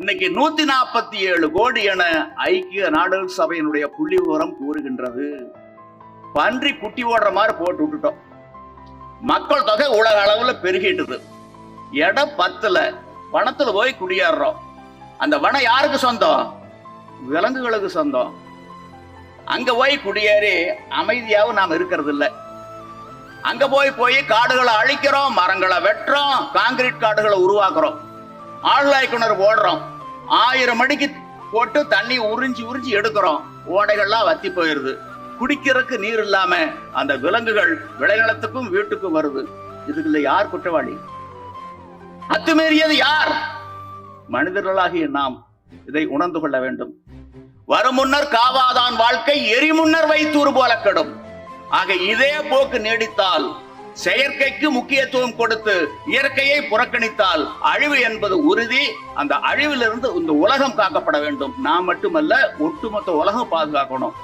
இன்னைக்கு நூத்தி நாற்பத்தி ஏழு கோடி என ஐக்கிய நாடுகள் சபையினுடைய புள்ளி விவரம் கூறுகின்றது. பன்றி குட்டி ஓடுற மாதிரி போட்டு விட்டுட்டோம். மக்கள் தொகை உலக அளவுல பெருகிட்டுது. இடம் பத்துல வனத்துல போய் குடியேறோம் அந்த வனம் யாருக்கு சொந்தம்? விலங்குகளுக்கு சொந்தம். அங்க போய் குடியேறி அமைதியாவும் நாம் இருக்கிறது இல்லை அங்க போய் போய் காடுகளை அழிக்கிறோம் மரங்களை வெட்டுறோம் காங்கிரீட் காடுகளை உருவாக்குறோம். ஆழ்வாய் கிணறு ஆயிரம் அடிக்கு போட்டு தண்ணி உறிஞ்சி உறிஞ்சி எடுக்கிறோம். ஓடைகள்லாம் வத்தி போயிருது. குடிக்கிறதுக்கு நீர் இல்லாம அந்த விலங்குகள் விளைநிலத்துக்கும் வீட்டுக்கும் வருது. இதுக்குள்ள யார் குற்றவாளி? அத்துமீறியது யார்? மனிதர்களாகிய நாம் இதை உணர்ந்து கொள்ள வேண்டும். வரும் முன்னர் காவாதான் வாழ்க்கை எரிமுன்னர் வைத்தூர் போல கெடும். ஆக இதே போக்கு நீடித்தால் செயற்கைக்கு முக்கியத்துவம் கொடுத்து இயற்கையை புறக்கணித்தால் அழிவு என்பது உறுதி. அந்த அழிவிலிருந்து இந்த உலகம் காக்கப்பட வேண்டும். நான் மட்டுமல்ல ஒட்டுமொத்த உலகம் பாதுகாக்கணும்.